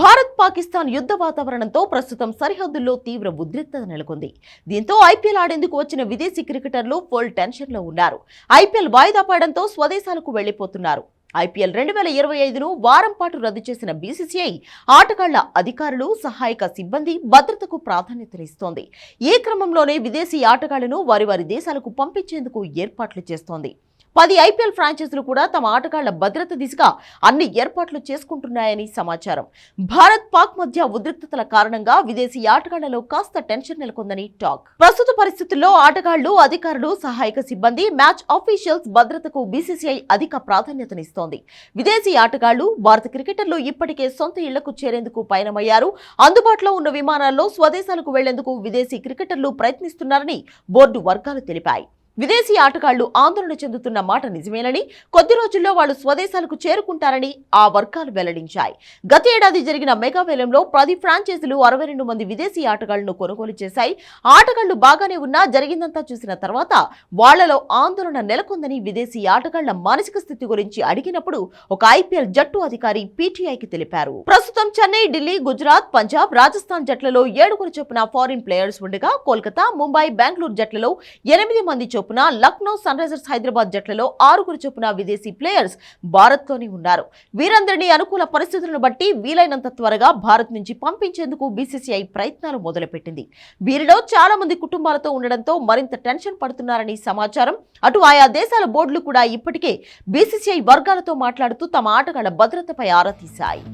భారత్ పాకిస్తాన్ యుద్ధ వాతావరణంతో ప్రస్తుతం సరిహద్దుల్లో తీవ్ర ఉద్రిక్తత నెలకొంది. దీంతో ఐపీఎల్ ఆడేందుకు వచ్చిన విదేశీ క్రికెటర్లు ఫుల్ టెన్షన్లో ఉన్నారు. ఐపీఎల్ వాయిదా పడడంతో స్వదేశాలకు వెళ్ళిపోతున్నారు ఐపీఎల్ రెండు వేల ఇరవై ఐదును వారం పాటు రద్దు చేసిన బీసీసీఐ ఆటగాళ్ళ అధికారులు సహాయక సిబ్బంది భద్రతకు ప్రాధాన్యతనిస్తోంది ఈ క్రమంలోనే విదేశీ ఆటగాళ్ళను వారి వారి దేశాలకు పంపించేందుకు ఏర్పాట్లు చేస్తోంది. పది ఐపీఎల్ ఫ్రాంచైజీలు కూడా తమ ఆటగాళ్ళ భద్రత దిశగా అన్ని ఏర్పాట్లు చేసుకుంటున్నాయని సమాచారం. భారత్ పాక్ మధ్య ఉద్రిక్తతల కారణంగా విదేశీ ఆటగాళ్ళలో కాస్త టెన్షన్ నెలకొందని టాక్. ప్రస్తుత పరిస్థితుల్లో ఆటగాళ్ళు అధికారులు సహాయక సిబ్బంది మ్యాచ్ ఆఫీషియల్స్ భద్రతకు బీసీసీఐ అధిక ప్రాధాన్యతనిస్తోంది. విదేశీ ఆటగాళ్ళు భారత క్రికెటర్లు ఇప్పటికే సొంత ఇళ్ళకు చేరేందుకు పయనమయ్యారు. అందుబాటులో ఉన్న విమానాల్లో స్వదేశాలకు వెళ్ళేందుకు విదేశీ క్రికెటర్లు ప్రయత్నిస్తున్నారని బోర్డు వర్గాలు తెలిపాయి. విదేశీ ఆటగాళ్ళు ఆందోళన చెందుతున్న మాట నిజమేనని కొద్ది రోజుల్లో వాళ్ళు స్వదేశాలకు చేరుకుంటారని ఆ వర్గాలు వెల్లడించాయి. గత ఏడాది జరిగిన మెగా వేలంలో పది ఫ్రాంచైజీలు అరవై రెండు మంది విదేశీ ఆటగాళ్ళను కొనుగోలు చేశాయి. ఆటగాళ్ళు బాగానే ఉన్నా జరిగిందంతా చూసిన తర్వాత వాళ్ళలో ఆందోళన నెలకొందని విదేశీ ఆటగాళ్ళ మానసిక స్థితి గురించి అడిగినప్పుడు ఒక ఐపీఎల్ జట్టు అధికారి పీటీఐకి తెలిపారు. ప్రస్తుతం చెన్నై ఢిల్లీ గుజరాత్ పంజాబ్ రాజస్థాన్ జట్లలో ఏడుగురు చొప్పున ఫారిన్ ప్లేయర్స్ ఉండగా కోల్కతా ముంబై బెంగళూరు జట్లలో ఎనిమిది మంది చొప్పున చొప్పున లక్నో సన్ రైజర్స్ హైదరాబాద్ జట్లలో ఆరుగురు చొప్పున విదేశీ ప్లేయర్స్ భారత్లోనే ఉన్నారు. వీరందరినీ అనుకూల పరిస్థితులను బట్టి వీలైనంత త్వరగా భారత్ నుంచి పంపించేందుకు బీసీసీఐ ప్రయత్నాలు మొదలుపెట్టింది. వీరిలో చాలా మంది కుటుంబాలతో ఉండడంతో మరింత టెన్షన్ పడుతున్నారని సమాచారం. అటు ఆయా దేశాల బోర్డులు కూడా ఇప్పటికే బీసీసీఐ వర్గాలతో మాట్లాడుతూ తమ ఆటగాళ్ళ భద్రతపై ఆరా తీశాయి.